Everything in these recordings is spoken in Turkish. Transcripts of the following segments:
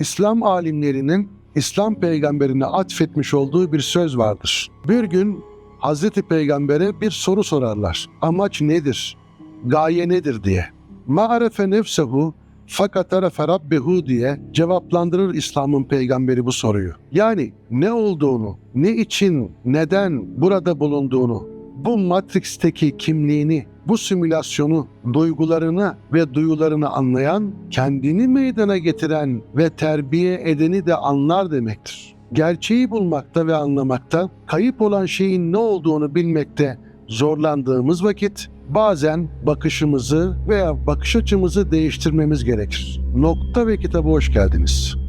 İslam alimlerinin İslam peygamberine atfetmiş olduğu bir söz vardır. Bir gün Hazreti Peygamber'e bir soru sorarlar. Amaç nedir? Gaye nedir diye. Ma'arefe nefsehu fakat arefe rabbehu diye cevaplandırır İslam'ın peygamberi bu soruyu. Yani ne olduğunu, ne için, neden burada bulunduğunu, bu Matrix'teki kimliğini, bu simülasyonu, duygularını ve duyularını anlayan, kendini meydana getiren ve terbiye edeni de anlar demektir. Gerçeği bulmakta ve anlamakta, kayıp olan şeyin ne olduğunu bilmekte zorlandığımız vakit bazen bakışımızı veya bakış açımızı değiştirmemiz gerekir. Nokta ve kitaba hoş geldiniz.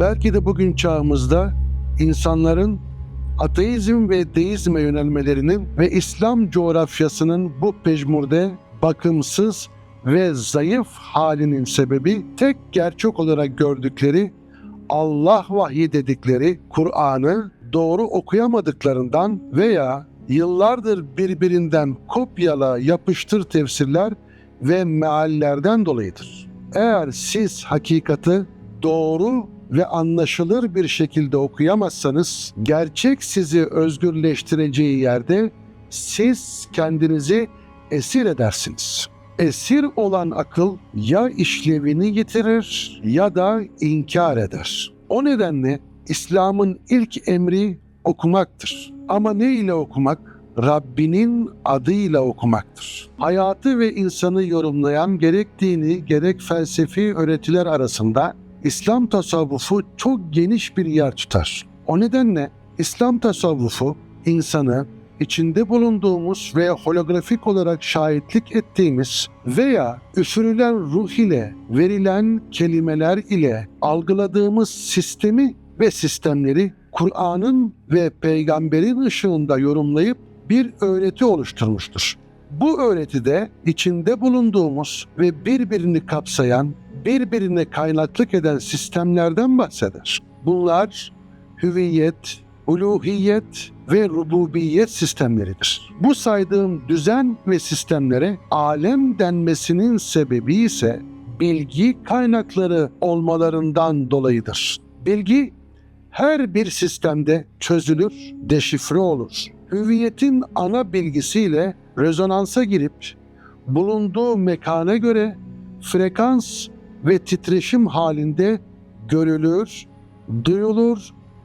Belki de bugün çağımızda insanların ateizm ve deizme yönelmelerinin ve İslam coğrafyasının bu pejmurde bakımsız ve zayıf halinin sebebi tek gerçek olarak gördükleri Allah vahyi dedikleri Kur'an'ı doğru okuyamadıklarından veya yıllardır birbirinden kopyala yapıştır tefsirler ve meallerden dolayıdır. Eğer siz hakikati doğru ve anlaşılır bir şekilde okuyamazsanız gerçek sizi özgürleştireceği yerde siz kendinizi esir edersiniz. Esir olan akıl ya işlevini yitirir ya da inkar eder. O nedenle İslam'ın ilk emri okumaktır. Ama ne ile okumak? Rabbinin adıyla okumaktır. Hayatı ve insanı yorumlayan gerek dini gerek felsefi öğretiler arasında İslam tasavvufu çok geniş bir yer tutar. O nedenle İslam tasavvufu insanı içinde bulunduğumuz ve holografik olarak şahitlik ettiğimiz veya üfürülen ruh ile verilen kelimeler ile algıladığımız sistemi ve sistemleri Kur'an'ın ve peygamberin ışığında yorumlayıp bir öğreti oluşturmuştur. Bu öğretide içinde bulunduğumuz ve birbirini kapsayan, birbirine kaynaklık eden sistemlerden bahseder. Bunlar hüviyet, uluhiyet ve rububiyet sistemleridir. Bu saydığım düzen ve sistemlere alem denmesinin sebebi ise bilgi kaynakları olmalarından dolayıdır. Bilgi her bir sistemde çözülür, deşifre olur. Hüviyetin ana bilgisiyle rezonansa girip bulunduğu mekana göre frekans ve titreşim halinde görülür, duyulur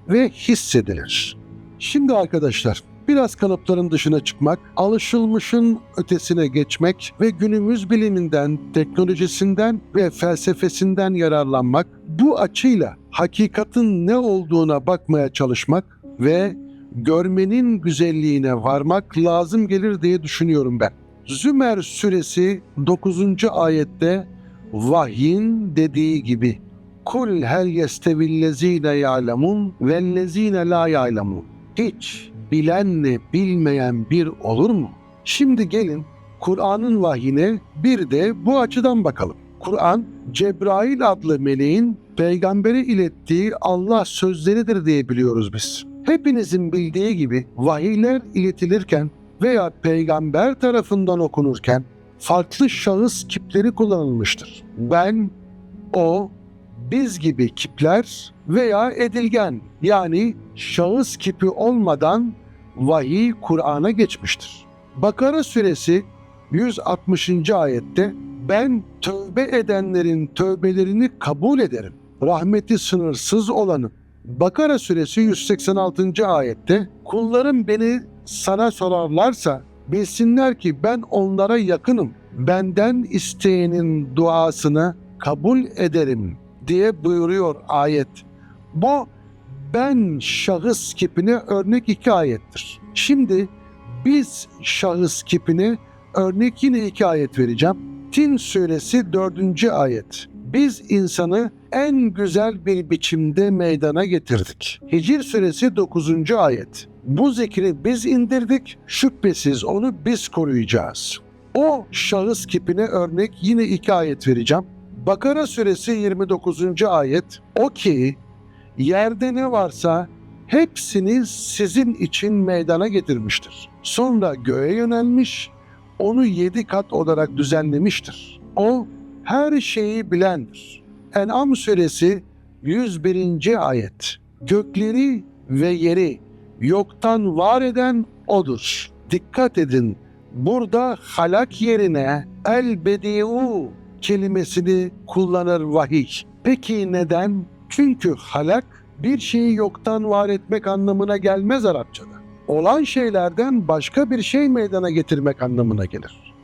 ve hissedilir. Şimdi arkadaşlar biraz kalıpların dışına çıkmak, alışılmışın ötesine geçmek ve günümüz biliminden, teknolojisinden ve felsefesinden yararlanmak, bu açıyla hakikatin ne olduğuna bakmaya çalışmak ve görmenin güzelliğine varmak lazım gelir diye düşünüyorum ben. Zümer suresi 9. ayette vahyin dediği gibi Kul hel yestevillezine ya'lemun vellezine la ya'lemun. Hiç bilenle bilmeyen bir olur mu? Şimdi gelin Kur'an'ın vahyine bir de bu açıdan bakalım. Kur'an Cebrail adlı meleğin peygambere ilettiği Allah sözleridir diye biliyoruz biz. Hepinizin bildiği gibi vahiyler iletilirken veya peygamber tarafından okunurken farklı şahıs kipleri kullanılmıştır. Ben, o, biz gibi kipler veya edilgen yani şahıs kipi olmadan vahiy Kur'an'a geçmiştir. Bakara suresi 160. ayette ben tövbe edenlerin tövbelerini kabul ederim. Rahmeti sınırsız olanım. Bakara suresi 186. ayette kullarım beni sana sorarlarsa bilsinler ki ben onlara yakınım. Benden isteyenin duasını kabul ederim diye buyuruyor ayet. Bu ben şahıs kipine örnek iki ayettir. Şimdi biz şahıs kipine örnek yine iki ayet vereceğim. Tin suresi dördüncü ayet. Biz insanı en güzel bir biçimde meydana getirdik. Hicr suresi 9. ayet. Bu zikri biz indirdik, şüphesiz onu biz koruyacağız. O şahıs kipine örnek yine iki ayet vereceğim. Bakara suresi 29. ayet. O ki yerde ne varsa hepsini sizin için meydana getirmiştir. Sonra göğe yönelmiş, onu yedi kat olarak düzenlemiştir. O her şeyi bilendir. En'am suresi 101. ayet. Gökleri ve yeri yoktan var eden odur. Dikkat edin. Burada halak yerine el bediu kelimesini kullanır vahiy. Peki neden? Çünkü halak bir şeyi yoktan var etmek anlamına gelmez Arapçada. Olan şeylerden başka bir şey meydana getirmek anlamına gelir.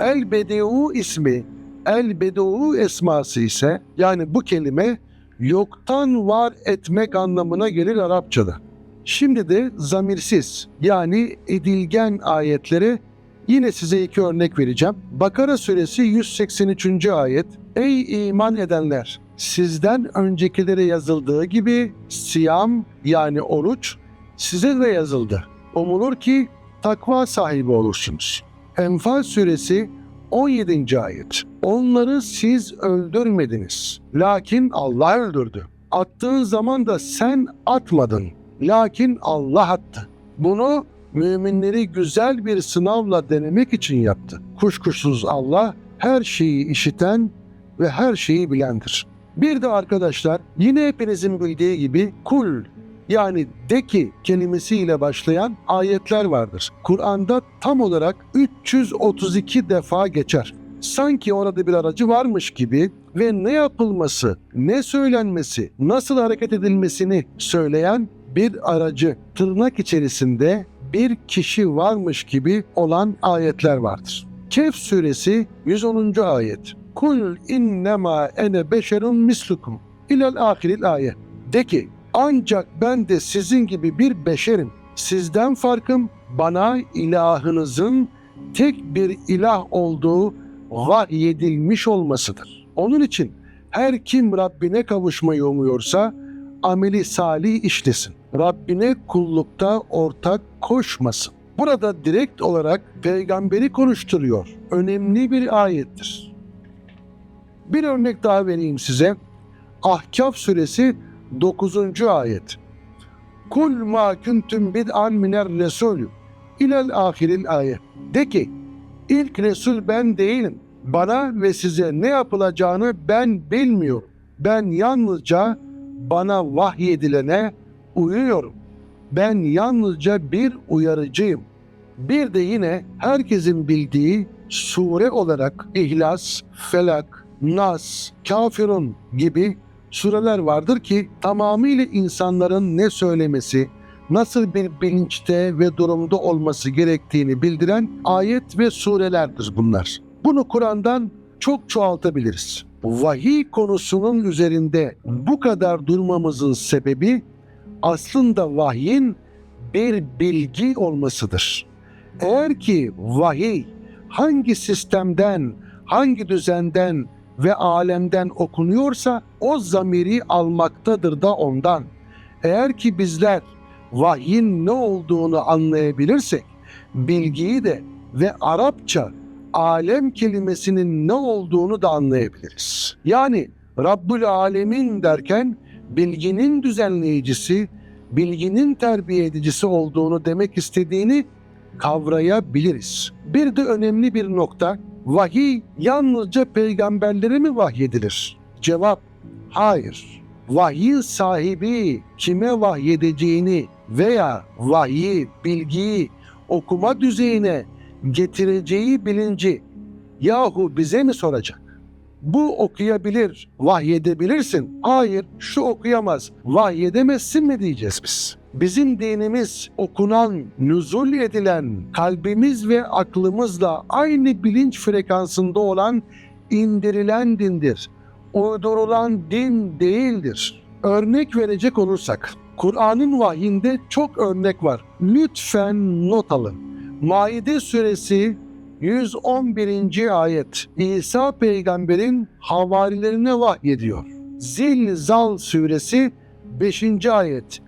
El bediu ismi, el bediu esması ise yani bu kelime yoktan var etmek anlamına gelir Arapçada. Şimdi de zamirsiz yani edilgen ayetlere yine size iki örnek vereceğim. Bakara suresi 183. ayet. Ey iman edenler! Sizden öncekilere yazıldığı gibi siyam yani oruç size de yazıldı. Umulur ki takva sahibi olursunuz. Enfal suresi 17. ayet. Onları siz öldürmediniz. Lakin Allah öldürdü. Attığın zaman da sen atmadın. Lakin Allah attı. Bunu müminleri güzel bir sınavla denemek için yaptı. Kuşkusuz Allah her şeyi işiten ve her şeyi bilendir. Bir de arkadaşlar yine hepinizin bildiği gibi kul yani de ki kelimesiyle başlayan ayetler vardır. Kur'an'da tam olarak 332 defa geçer. Sanki orada bir aracı varmış gibi ve ne yapılması, ne söylenmesi, nasıl hareket edilmesini söyleyen bir aracı tırnak içerisinde bir kişi varmış gibi olan ayetler vardır. Kehf suresi 110. ayet. Kul innema ene beşerun mislukum ilal ahiril ayet. De ki ancak ben de sizin gibi bir beşerim. Sizden farkım bana ilahınızın tek bir ilah olduğu vahyedilmiş olmasıdır. Onun için her kim Rabbine kavuşmayı umuyorsa ameli salih işlesin. Rabbine kullukta ortak koşmasın. Burada direkt olarak peygamberi konuşturuyor. Önemli bir ayettir. Bir örnek daha vereyim size. Ahkaf suresi 9. ayet. Kul ma kuntum bid'an miner resulü ilel ahiril ayet. De ki ilk Resul ben değilim. Bana ve size ne yapılacağını ben bilmiyorum. Ben yalnızca bana vahyedilene uyuyorum. Ben yalnızca bir uyarıcıyım. Bir de yine herkesin bildiği sure olarak İhlas, Felak, Nas, Kafirun gibi sureler vardır ki tamamıyla insanların ne söylemesi, nasıl bir bilinçte ve durumda olması gerektiğini bildiren ayet ve surelerdir bunlar. Bunu Kur'an'dan çok çoğaltabiliriz. Vahiy konusunun üzerinde bu kadar durmamızın sebebi aslında vahyin bir bilgi olmasıdır. Eğer ki vahiy hangi sistemden, hangi düzenden ve alemden okunuyorsa o zamiri almaktadır da ondan. Eğer ki bizler vahyin ne olduğunu anlayabilirsek bilgiyi de ve Arapça alem kelimesinin ne olduğunu da anlayabiliriz. Yani Rabbül Alemin derken bilginin düzenleyicisi, bilginin terbiye edicisi olduğunu demek istediğini kavrayabiliriz. Bir de önemli bir nokta, vahiy yalnızca peygamberlere mi vahyedilir? Cevap, hayır. Vahyin sahibi kime vahyedeceğini veya vahyi, bilgiyi okuma düzeyine getireceği bilinci yahu bize mi soracak? Bu okuyabilir, vahyedebilirsin. Hayır, şu okuyamaz, vahyedemezsin mi diyeceğiz biz. Bizim dinimiz okunan, nüzul edilen, kalbimiz ve aklımızla aynı bilinç frekansında olan indirilen dindir. Uydurulan din değildir. Örnek verecek olursak, Kur'an'ın vahyinde çok örnek var. Lütfen not alın. Maide suresi 111. ayet İsa peygamberin havarilerine vahyediyor. Zilzal suresi 5. ayet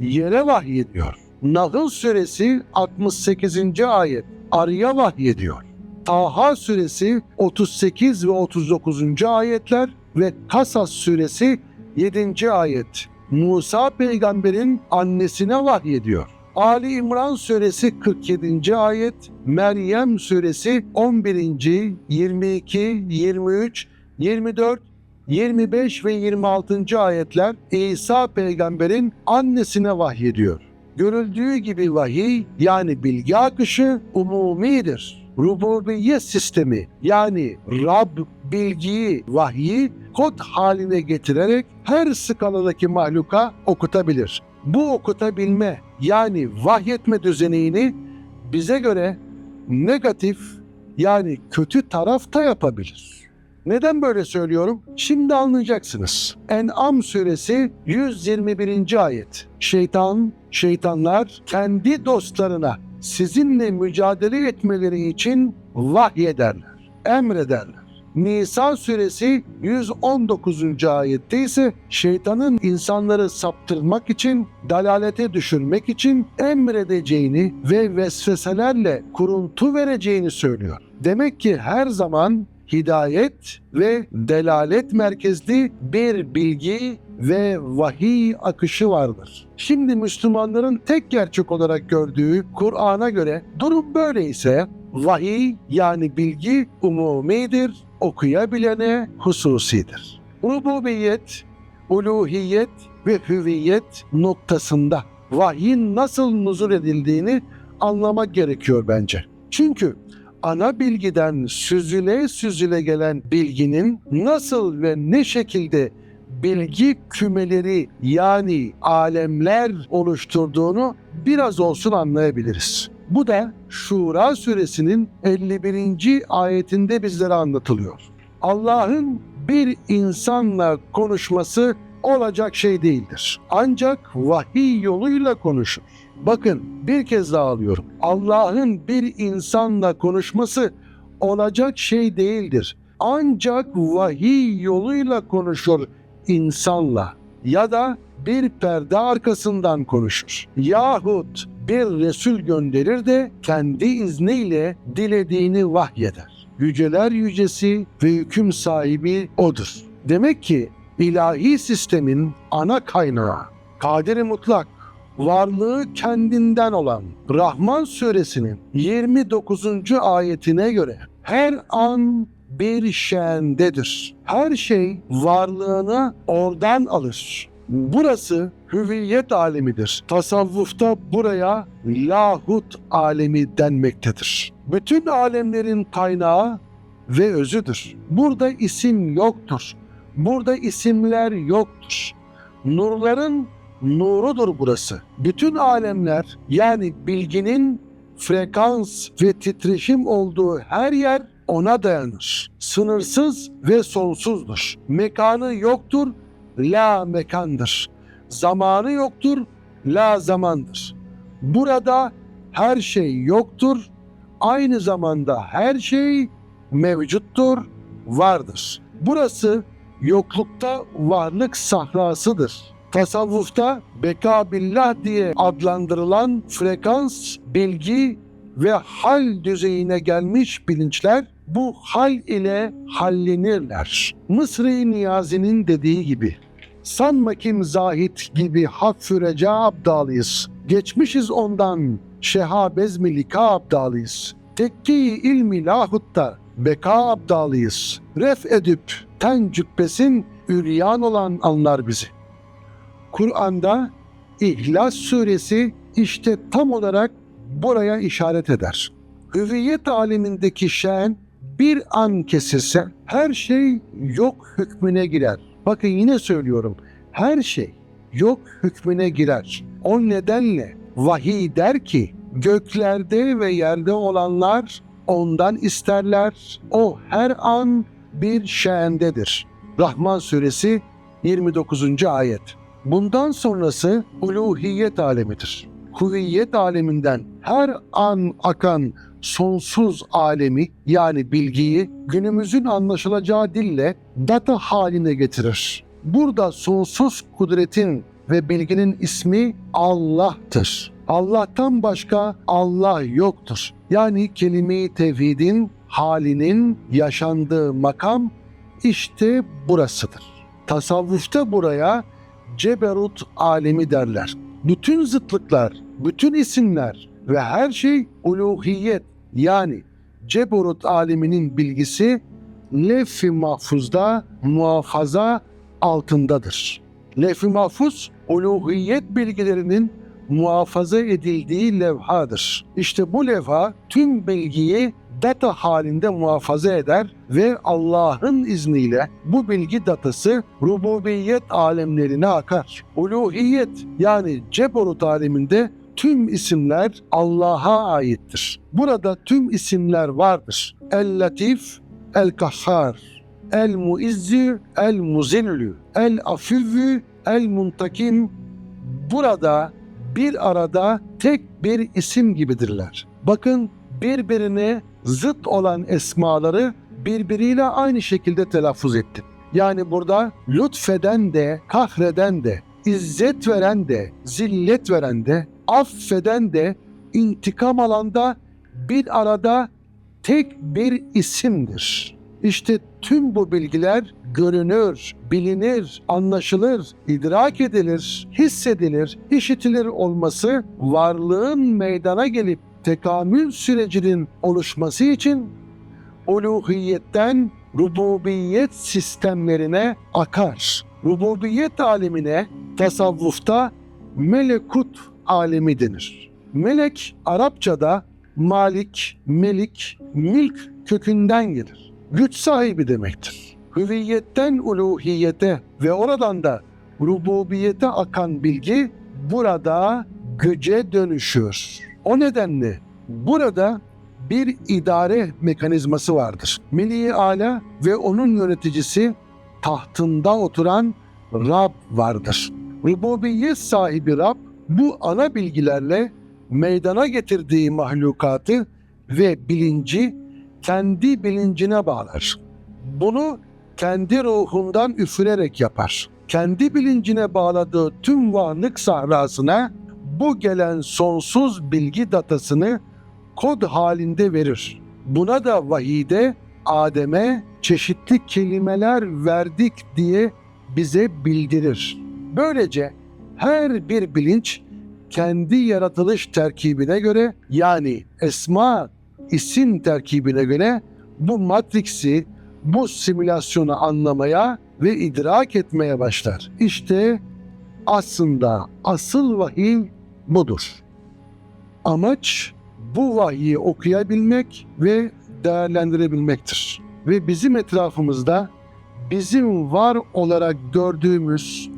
yere vahyediyor. Nahl suresi 68. ayet arıya vahyediyor. Taha suresi 38 ve 39. ayetler ve Kasas suresi 7. ayet Musa peygamberin annesine vahyediyor. Ali İmran suresi 47. ayet, Meryem suresi 11. 22, 23, 24, 25 ve 26. ayetler İsa peygamberin annesine vahyediyor. Görüldüğü gibi vahiy yani bilgi akışı umumidir. Rububiyet sistemi yani Rab bilgiyi, vahyi kod haline getirerek her skaladaki mahluka okutabilir. Bu okutabilme yani vahyetme düzenini bize göre negatif yani kötü tarafta yapabilir. Neden böyle söylüyorum? Şimdi anlayacaksınız. En'am suresi 121. ayet. Şeytan, şeytanlar kendi dostlarına sizinle mücadele etmeleri için vahyederler, emrederler. Nisa suresi 119. ayette ise şeytanın insanları saptırmak için, dalalete düşürmek için emredeceğini ve vesveselerle kuruntu vereceğini söylüyor. Demek ki her zaman hidayet ve delalet merkezli bir bilgi ve vahiy akışı vardır. Şimdi Müslümanların tek gerçek olarak gördüğü Kur'an'a göre durum böyleyse vahiy yani bilgi umumidir, okuyabilene hususidir. Rububiyet, uluhiyet ve hüviyet noktasında vahyin nasıl nuzul edildiğini anlamak gerekiyor bence. Çünkü ana bilgiden süzüle süzüle gelen bilginin nasıl ve ne şekilde bilgi kümeleri yani alemler oluşturduğunu biraz olsun anlayabiliriz. Bu da Şura suresinin 51. ayetinde bizlere anlatılıyor. Allah'ın bir insanla konuşması olacak şey değildir. Ancak vahiy yoluyla konuşur. Bakın bir kez daha alıyorum. Allah'ın bir insanla konuşması olacak şey değildir. Ancak vahiy yoluyla konuşur insanla ya da bir perde arkasından konuşur. Yahut bir Resul gönderir de kendi izniyle dilediğini vahyeder. Yüceler yücesi ve hüküm sahibi O'dur. Demek ki ilahi sistemin ana kaynağı, kaderi mutlak, varlığı kendinden olan Rahman suresinin 29. ayetine göre her an bir şendedir. Her şey varlığını oradan alır. Burası hüviyet alemidir. Tasavvufta buraya lahut alemi denmektedir. Bütün alemlerin kaynağı ve özüdür. Burada isim yoktur. Burada isimler yoktur. Nurların nurudur burası. Bütün alemler yani bilginin frekans ve titreşim olduğu her yer ona dayanır. Sınırsız ve sonsuzdur. Mekanı yoktur, la mekandır. Zamanı yoktur, la zamandır. Burada her şey yoktur, aynı zamanda her şey mevcuttur, vardır. Burası yoklukta varlık sahrasıdır. Tasavvufta beka billah diye adlandırılan frekans, bilgi ve hal düzeyine gelmiş bilinçler bu hal ile hallenirler. Mısri Niyazi'nin dediği gibi sanma kim zahit gibi haffü reca abdalıyız. Geçmişiz ondan şehabez mi lika abdalıyız. Tekki ilmi lahutta beka abdalıyız. Ref edip ten cübbesin üryan olan anlar bizi. Kur'an'da İhlas suresi işte tam olarak buraya işaret eder. Hüviyet alemindeki şen bir an kesilse her şey yok hükmüne girer. Bakın yine söylüyorum. Her şey yok hükmüne girer. O nedenle vahiy der ki göklerde ve yerde olanlar ondan isterler. O her an bir şendedir. Rahman suresi 29. ayet. Bundan sonrası uluhiyet alemidir. Kuvviyet aleminden her an akan sonsuz alemi yani bilgiyi günümüzün anlaşılacağı dille data haline getirir. Burada sonsuz kudretin ve bilginin ismi Allah'tır. Allah'tan başka Allah yoktur. Yani kelime-i tevhidin halinin yaşandığı makam işte burasıdır. Tasavvufta buraya ceberut alemi derler. Bütün zıtlıklar, bütün isimler ve her şey uluhiyet yani Ceburut aleminin bilgisi lef-i mahfuzda muhafaza altındadır. Lef-i mahfuz uluhiyet bilgilerinin muhafaza edildiği levhadır. İşte bu levha tüm bilgiyi data halinde muhafaza eder ve Allah'ın izniyle bu bilgi datası rububiyet alemlerine akar. Uluhiyet yani Ceborut aleminde tüm isimler Allah'a aittir. Burada tüm isimler vardır. El-Latif, El-Kahhar, El-Muizzi, El-Muzillü, El-Afivvü, El-Muntakim. Burada bir arada tek bir isim gibidirler. Bakın birbirine zıt olan esmaları birbiriyle aynı şekilde telaffuz ettim. Yani burada lütfeden de, kahreden de, izzet veren de, zillet veren de, affeden de, intikam alan da bir arada tek bir isimdir. İşte tüm bu bilgiler görünür, bilinir, anlaşılır, idrak edilir, hissedilir, işitilir olması varlığın meydana gelip tekamül sürecinin oluşması için uluhiyetten rububiyet sistemlerine akar. Rububiyet alemine tasavvufta melekut alemi denir. Melek Arapçada malik, melik, milk kökünden gelir. Güç sahibi demektir. Hüviyetten uluhiyete ve oradan da rububiyete akan bilgi burada güce dönüşüyor. O nedenle burada bir idare mekanizması vardır. Meli Ala ve onun yöneticisi tahtında oturan Rab vardır. Rububiyet sahibi Rab bu ana bilgilerle meydana getirdiği mahlukatı ve bilinci kendi bilincine bağlar. Bunu kendi ruhundan üfürerek yapar. Kendi bilincine bağladığı tüm varlık sahrasına bu gelen sonsuz bilgi datasını kod halinde verir. Buna da vahide Adem'e çeşitli kelimeler verdik diye bize bildirir. Böylece her bir bilinç kendi yaratılış terkibine göre yani esma isim terkibine göre bu matriksi, bu simülasyonu anlamaya ve idrak etmeye başlar. İşte aslında asıl vahiy budur. Amaç bu vahyi okuyabilmek ve değerlendirebilmektir. Ve bizim etrafımızda bizim var olarak gördüğümüz,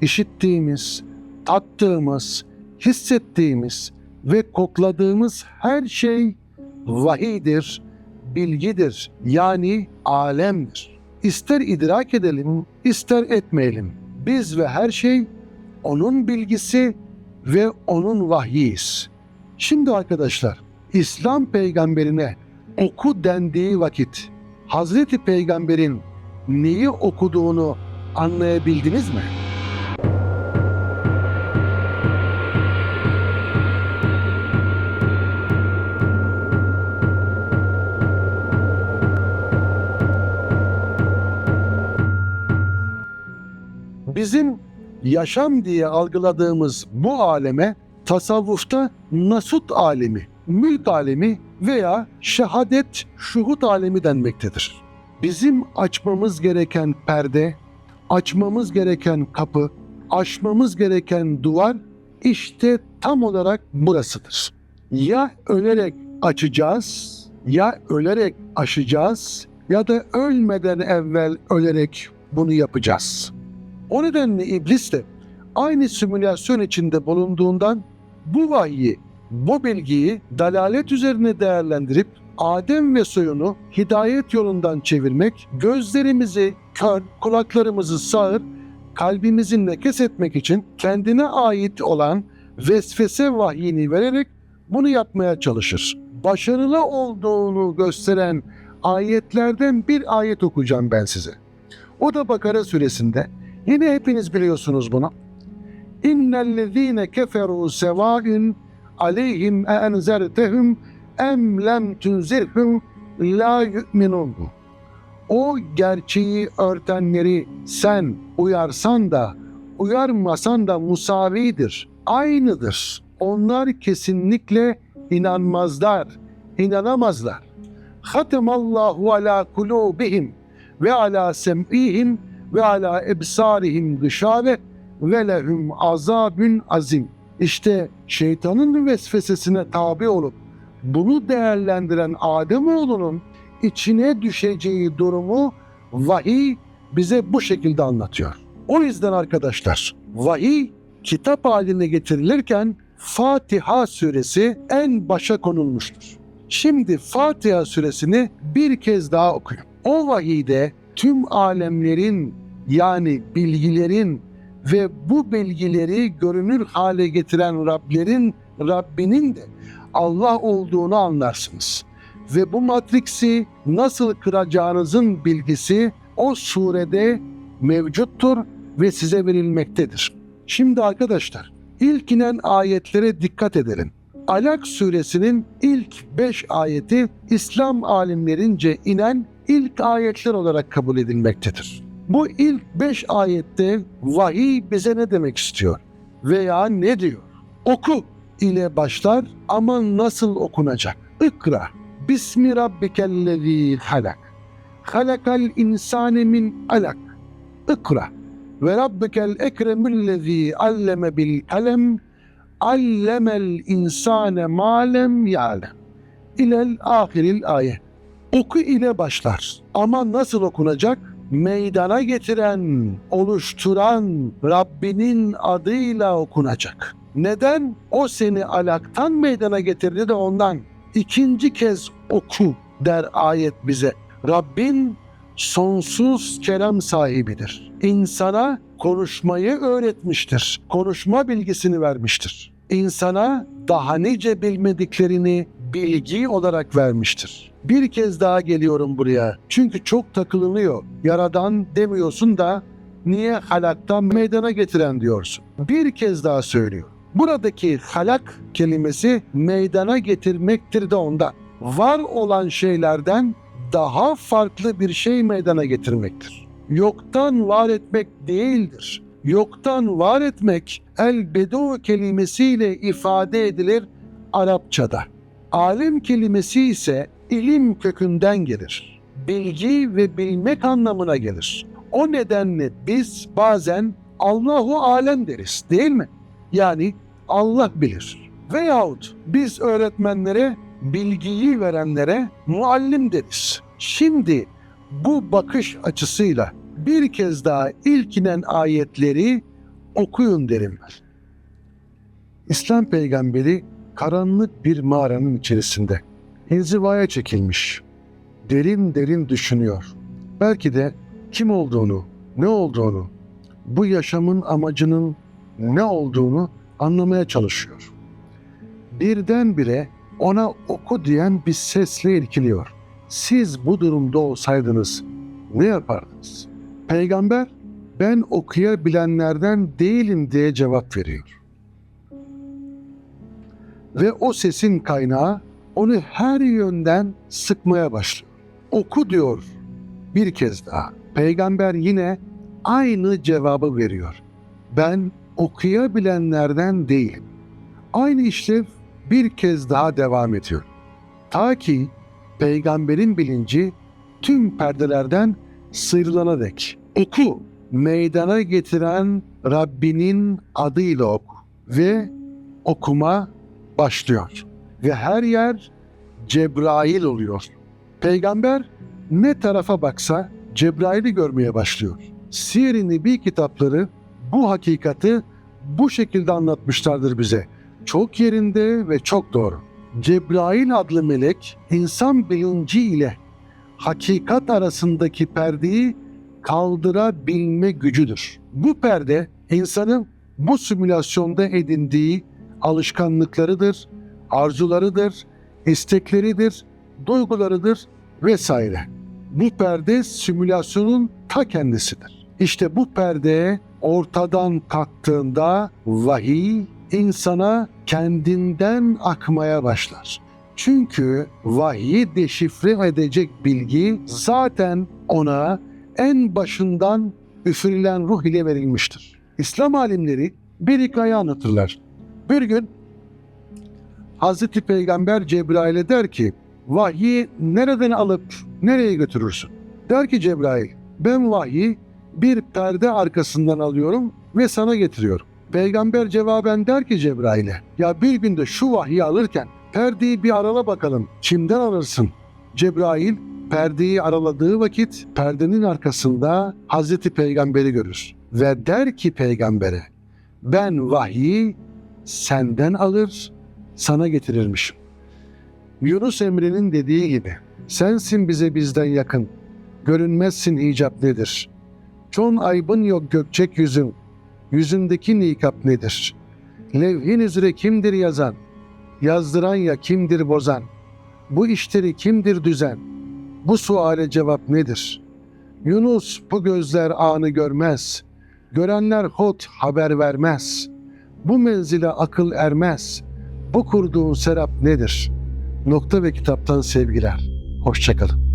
işittiğimiz, tattığımız, hissettiğimiz ve kokladığımız her şey vahiydir, bilgidir yani alemdir. İster idrak edelim, ister etmeyelim. Biz ve her şey onun bilgisi ve onun vahyiyiz. Şimdi arkadaşlar, İslam peygamberine oku dendiği vakit Hazreti Peygamber'in neyi okuduğunu anlayabildiniz mi? Bizim yaşam diye algıladığımız bu aleme tasavvufta nasut alemi, mülk alemi veya şehadet, şuhut alemi denmektedir. Bizim açmamız gereken perde, açmamız gereken kapı, aşmamız gereken duvar işte tam olarak burasıdır. Ya ölerek açacağız, ya ölerek aşacağız ya da ölmeden evvel ölerek bunu yapacağız. O nedenle iblis de aynı simülasyon içinde bulunduğundan bu vahyi, bu bilgiyi dalalet üzerine değerlendirip Adem ve soyunu hidayet yolundan çevirmek, gözlerimizi kör, kulaklarımızı sağır, kalbimizi nekes etmek için kendine ait olan vesvese vahyini vererek bunu yapmaya çalışır. Başarılı olduğunu gösteren ayetlerden bir ayet okuyacağım ben size. O da Bakara suresinde. Yine hepiniz biliyorsunuz bunu. İnnellezîne keferû sevâin aleyhim e enzertehum em lem tunzirhum la yu'minun. O gerçeği örtenleri sen uyarsan da uyarmasan da musavidir. aynıdır. Onlar kesinlikle inanmazlar, inanamazlar. Hatemallahu ala kulubihim ve ala sem'ihim ve ala ebsarihim gışave ve lehum azabün azim. İşte şeytanın vesvesesine tabi olup bunu değerlendiren Ademoğlunun içine düşeceği durumu vahiy bize bu şekilde anlatıyor. O yüzden arkadaşlar vahiy kitap haline getirilirken Fatiha suresi en başa konulmuştur. Şimdi Fatiha suresini bir kez daha okuyun. O vahiyde tüm alemlerin yani bilgilerin ve bu bilgileri görünür hale getiren Rablerin Rabbinin de Allah olduğunu anlarsınız. Ve bu matriksi nasıl kıracağınızın bilgisi o surede mevcuttur ve size verilmektedir. Şimdi arkadaşlar ilk inen ayetlere dikkat edelim. Alak suresinin ilk 5 ayeti İslam alimlerince inen ilk ayetler olarak kabul edilmektedir. Bu ilk 5 ayette vahiy bize ne demek istiyor veya ne diyor? Oku ile başlar ama nasıl okunacak? İkra. Bismi rabbikellezî halak. Halakal insane min alak. İkra. Ve rabbikel ekremüllezî alleme bil kalem allemel insane malem ya'lem. İlel ahiril ayet. Oku ile başlar. Ama nasıl okunacak? Meydana getiren, oluşturan Rabbinin adıyla okunacak. Neden? O seni alaktan meydana getirdi de ondan. İkinci kez oku der ayet bize. Rabbin sonsuz kerem sahibidir. İnsana konuşmayı öğretmiştir. Konuşma bilgisini vermiştir. İnsana daha nice bilmediklerini bilgi olarak vermiştir. Bir kez daha geliyorum buraya. Çünkü çok takılınıyor. Yaradan demiyorsun da niye halaktan meydana getiren diyorsun. Bir kez daha söylüyor. Buradaki halak kelimesi meydana getirmektir de ondan. Var olan şeylerden daha farklı bir şey meydana getirmektir. Yoktan var etmek değildir. Yoktan var etmek el bedu kelimesiyle ifade edilir Arapçada. Alim kelimesi ise ilim kökünden gelir. Bilgi ve bilmek anlamına gelir. O nedenle biz bazen Allahu alem deriz değil mi? Yani Allah bilir. Veyahut biz öğretmenlere, bilgiyi verenlere muallim deriz. Şimdi bu bakış açısıyla bir kez daha ilkinen ayetleri okuyun derim ben. İslam peygamberi karanlık bir mağaranın içerisinde inzivaya çekilmiş. Derin derin düşünüyor. Belki de kim olduğunu, ne olduğunu, bu yaşamın amacının ne olduğunu anlamaya çalışıyor. Birdenbire ona oku diyen bir sesle irkiliyor. Siz bu durumda olsaydınız ne yapardınız? Peygamber ben okuyabilenlerden değilim diye cevap veriyor. Ve o sesin kaynağı onu her yönden sıkmaya başlıyor. Oku diyor bir kez daha. Peygamber yine aynı cevabı veriyor. Ben okuyabilenlerden değilim. Aynı işlev bir kez daha devam ediyor. Ta ki peygamberin bilinci tüm perdelerden sıyrılana dek. Oku, meydana getiren Rabbinin adıyla oku. Ve okuma başlıyor. Ve her yer Cebrail oluyor. Peygamber ne tarafa baksa Cebrail'i görmeye başlıyor. Siyer-i kitapları bu hakikati bu şekilde anlatmışlardır bize. Çok yerinde ve çok doğru. Cebrail adlı melek insan bilinci ile hakikat arasındaki perdeyi kaldırabilme gücüdür. Bu perde insanın bu simülasyonda edindiği alışkanlıklarıdır, arzularıdır, istekleridir, duygularıdır vesaire. Bu perde simülasyonun ta kendisidir. İşte bu perde ortadan kalktığında vahiy insana kendinden akmaya başlar. Çünkü vahyi deşifre edecek bilgi zaten ona en başından üfürülen ruh ile verilmiştir. İslam alimleri bir hikaye anlatırlar. Bir gün Hazreti Peygamber Cebrail'e der ki vahyi nereden alıp nereye götürürsün? Der ki Cebrail ben vahyi bir perde arkasından alıyorum ve sana getiriyorum. Peygamber cevaben der ki Cebrail'e ya bir günde şu vahyi alırken perdeyi bir arala bakalım kimden alırsın? Cebrail perdeyi araladığı vakit perdenin arkasında Hazreti Peygamber'i görür ve der ki peygambere ben vahyi senden alır sana getirirmişim. Yunus Emre'nin dediği gibi sensin bize bizden yakın görünmezsin icap nedir? Çon aybın yok gökçek yüzün yüzündeki nikap nedir? Levhin üzere kimdir yazan? Yazdıran ya kimdir bozan? Bu işleri kimdir düzen? Bu suale cevap nedir? Yunus bu gözler anı görmez. Görenler hot haber vermez. Bu menzile akıl ermez. Bu kurduğun serap nedir? Nokta ve kitaptan sevgiler. Hoşçakalın.